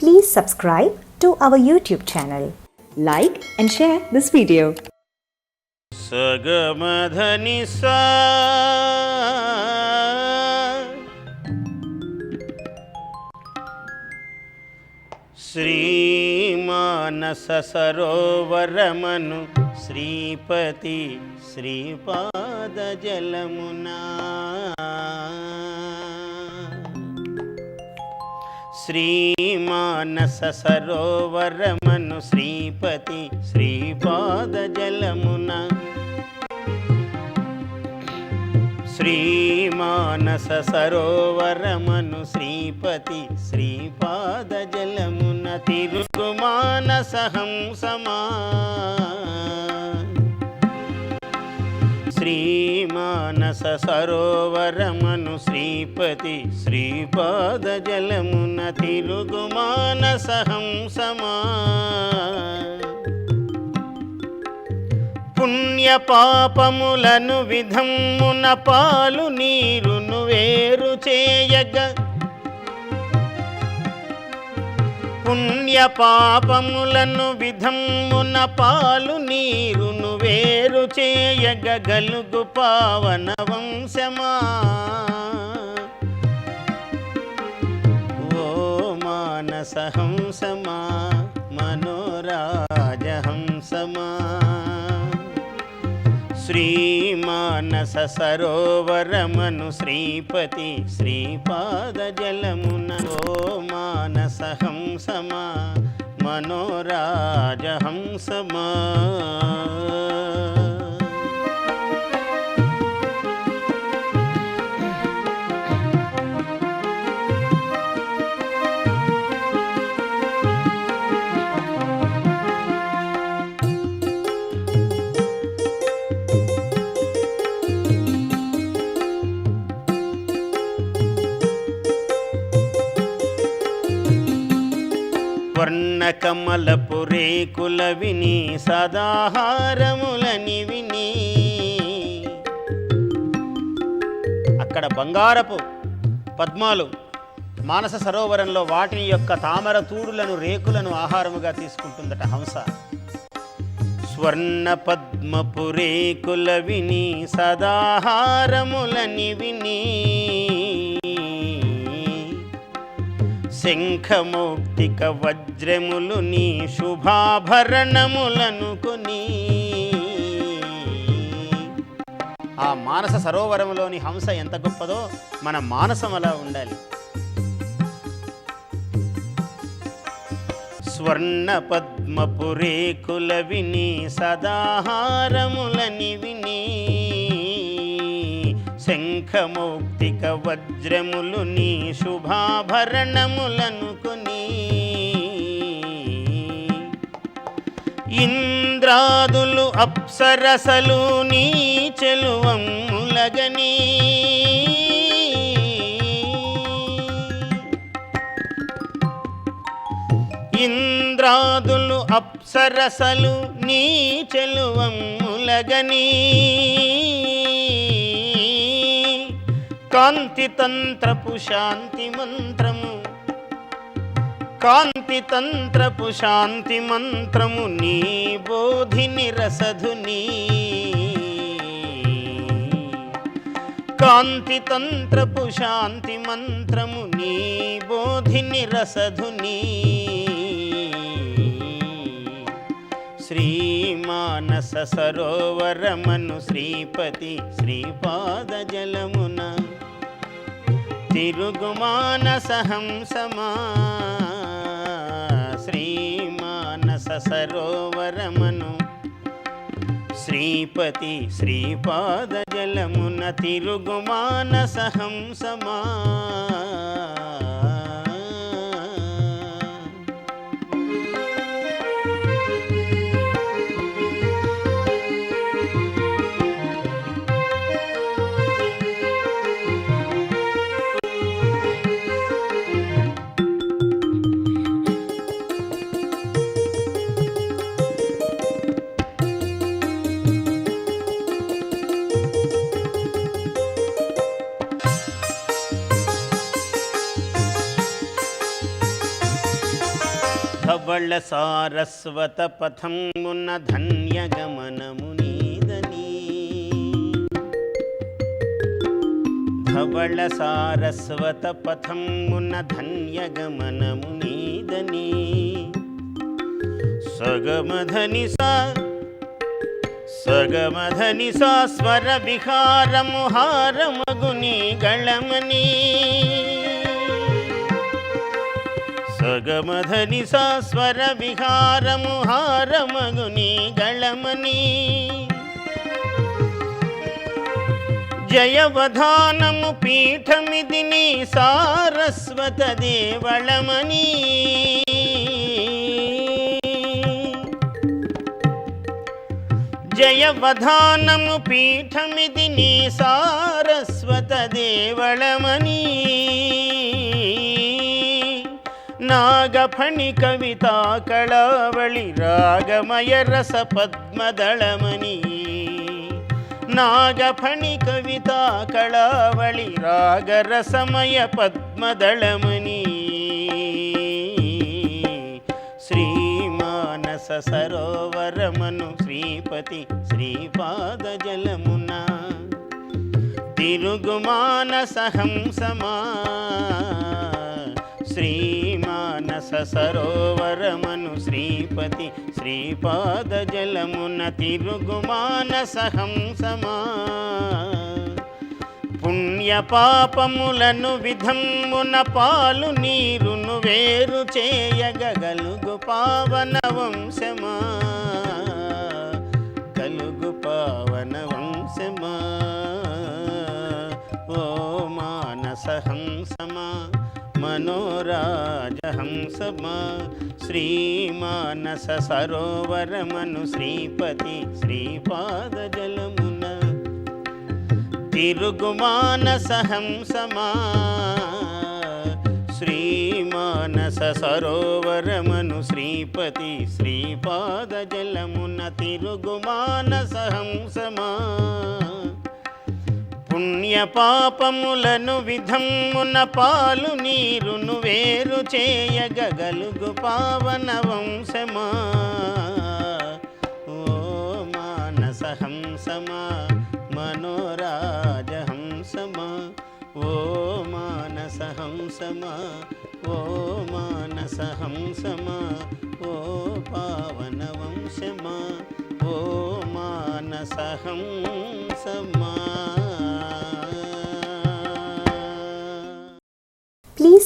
Please subscribe to our YouTube channel. Like and share this video. శ్రీమానస సరోవరమను Sripati Sripada జలమునా శ్రీమానస సరోవరమను Sripati Sripada జలమున. శ్రీమానస సరోవరమను Sripati Sripada జలమున. తిరుగుమానస హంసమా. సరోవరమును సరోవరమను Sripati Sripada జలమున తిరుగుమానస హంసమా. పుణ్య పాపములను విధమ్మున పాలు నీరును వేరు చేయగ. పుణ్య పాపములను విధమ్మున పాలు నీరును వేరు చేయగలుగు పావన వంశమా? ఓ మానస హంసమా మనోరాజహంసమా శ్రీమానస సరోవరమను శ్రీపతి శ్రీపాద జలమున. ఓ మానస హంసమా మనోరాజహంసమా వర్ణకమలపు రేకుల విని సదాహారములని విని. అక్కడ బంగారపు పద్మాలు మానస సరోవరంలో వాటిని యొక్క తామర తూడులను రేకులను ఆహారముగా తీసుకుంటుందట హంస. స్వర్ణ పద్మపు రేకుల విని సదాహారములని విని. శంఖమౌక్తిక వజ్రములు నీ శుభాభరణములనుకుని ఆ మానస సరోవరంలోని హంస ఎంత గొప్పదో మన మానసం అలా ఉండాలి. స్వర్ణ పద్మపురేకుల విని సదాహారములని విని. శంఖమౌక్తిక వజ్రములు నీ శుభాభరణములనుకుని ఇంద్రాదులు అప్సరసలు నీ చెలువములగని ఇంద్రాదులు అప్సరసలు నీ చెలువములగనీ కాంతితంత్రపు శాంతి మంత్రము కాంతితంత్రపు శాంతి మంత్రము నీ బోధిని రసధుని కాంతితంత్రపు శాంతి మంత్రము నీ బోధిని రసధుని శ్రీమానస సరోవరమను శ్రీపతి శ్రీపాద జలమున తిరుగుమానస హంసమా శ్రీమానస సరోవరమను శ్రీపతి శ్రీపాద జలమున సారస్వత పథమున ధన్యగమనము నీదని ధవళ సారస్వత పథమున ధన్యగమనము నీదని సగమధని సా సగమధని సా స్వర విహారము హారమగుని గళమనీ సగమధని సా స్వర విహారము హారమగుని గళమని. జయవధానము పీఠమిది నీ సారస్వత దేవళమని. జయవధానము పీఠమిది నీ సారస్వత దేవళమని. నాగఫణి కవితా కళావళి రాగమయ రస పద్మదళమని నాగఫణి కవితా కళావళి రాగరసమయ పద్మదళమని శ్రీమానస సరోవరమను శ్రీపతి శ్రీపాద జలమున తిరుగుమానస హంసమా శ్రీమానస సరోవరమను శ్రీపతి శ్రీపాద జలమున తిరుగుమానస హంసమా పుణ్య పాపములను విధమున పాలు నీరును వేరు చేయగలుగు పావన వంశమా. కలుగు పావన వంశమా. ఓ మానస హంసమా శ్రీమానస సరోవరమను శ్రీపతి శ్రీపాద జలమున తిరుగుమానస హంసమా శ్రీమానస సరోవరమను శ్రీపతి శ్రీపాద జలమున తిరుగుమానస హంసమా పుణ్య పాపములను విధమున పాలు నీరును వేరు చేయగలుగు పావన వంశమా? ఓ మానస హంసమా మనోరాజహంసమా? ఓ మానస హంసమా ఓ మానస హంసమా ఓ పావన వంశమా? ఓ మానస